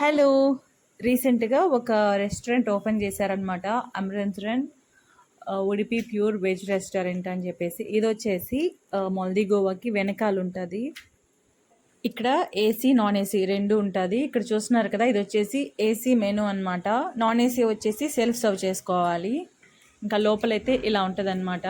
Hello. రీసెంట్గా ఒక restaurant open చేశారనమాట Amarantharan Udupi pure veg restaurant అని చెప్పేసి. ఇది వచ్చేసి మొల్దీ గోవాకి వెనకాల ఉంటుంది. ఇక్కడ ఏసీ నాన్ ఏసీ రెండు ఉంటుంది. ఇక్కడ చూస్తున్నారు కదా ఇది వచ్చేసి ఏసీ మెనూ అనమాట నాన్ ఏసీ వచ్చేసి సెల్ఫ్ సర్వ్ చేసుకోవాలి. ఇంకా లోపలైతే ఇలా ఉంటుంది అనమాట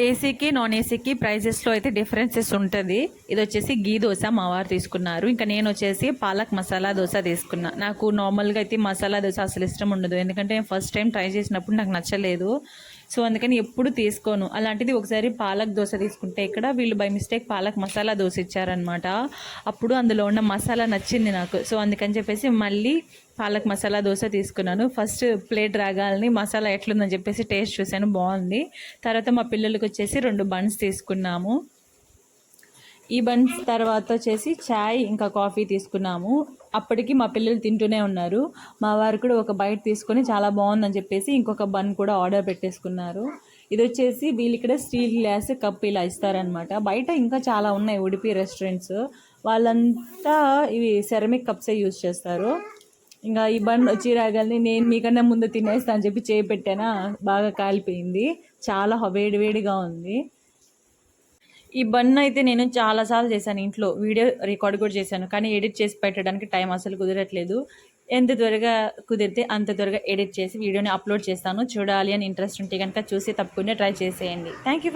ఏసీకి నాన్ ఏసీకి ప్రైజెస్లో అయితే డిఫరెన్సెస్ ఉంటుంది. ఇది వచ్చేసి గీ దోశ మా వారు తీసుకున్నారు. ఇంకా నేను వచ్చేసి పాలక్ మసాలా దోశ తీసుకున్నా. నాకు నార్మల్గా అయితే మసాలా దోశ అసలు ఇష్టం ఉండదు. ఎందుకంటే నేను ఫస్ట్ టైం ట్రై చేసినప్పుడు నాకు నచ్చలేదు. సో అందుకని ఎప్పుడు తీసుకోను. అలాంటిది ఒకసారి పాలక్ దోశ తీసుకుంటే ఇక్కడ వీళ్ళు బై మిస్టేక్ పాలక్ మసాలా దోశ ఇచ్చారనమాట అప్పుడు అందులో ఉన్న మసాలా నచ్చింది నాకు. సో అందుకని చెప్పేసి మళ్ళీ పాలక్ మసాలా దోశ తీసుకున్నాను. ఫస్ట్ ప్లేట్ రాగాలని మసాలా ఎట్లుందని చెప్పేసి టేస్ట్ చూశాను బాగుంది. తర్వాత మా పిల్లలకి వచ్చేసి రెండు బన్స్ తీసుకున్నాము. ఈ బన్స్ తర్వాత వచ్చేసి చాయ్ ఇంకా కాఫీ తీసుకున్నాము. అప్పటికి మా పిల్లలు తింటూనే ఉన్నారు. మా వారు కూడా ఒక బయట తీసుకొని చాలా బాగుందని చెప్పేసి ఇంకొక బన్ కూడా ఆర్డర్ పెట్టేసుకున్నారు. ఇది వచ్చేసి వీళ్ళు ఇక్కడ స్టీల్ గ్లాస్ కప్ ఇలా ఇస్తారనమాట బయట ఇంకా చాలా ఉన్నాయి ఉడిపి రెస్టారెంట్స్ వాళ్ళంతా ఇవి సెరమిక్ కప్సే యూజ్ చేస్తారు. ఇంకా ఈ బండ్ వచ్చి రాగాలని నేను మీకన్నా ముందు తినేస్తా అని చెప్పి చేయి పెట్టానా? బాగా కాలిపోయింది. చాలా వేడి వేడిగా ఉంది. ఈ బన్ అయితే నేను చాలాసార్లు చేశాను ఇంట్లో. వీడియో రికార్డ్ కూడా చేశాను. కానీ ఎడిట్ చేసి పెట్టడానికి టైం అసలు కుదరట్లేదు. ఎంత త్వరగా కుదిరితే అంత త్వరగా ఎడిట్ చేసి వీడియోని అప్లోడ్ చేస్తాను. చూడాలి అని ఇంట్రెస్ట్ ఉంటే కనుక చూసి తప్పకుండా ట్రై చేసేయండి. Thank you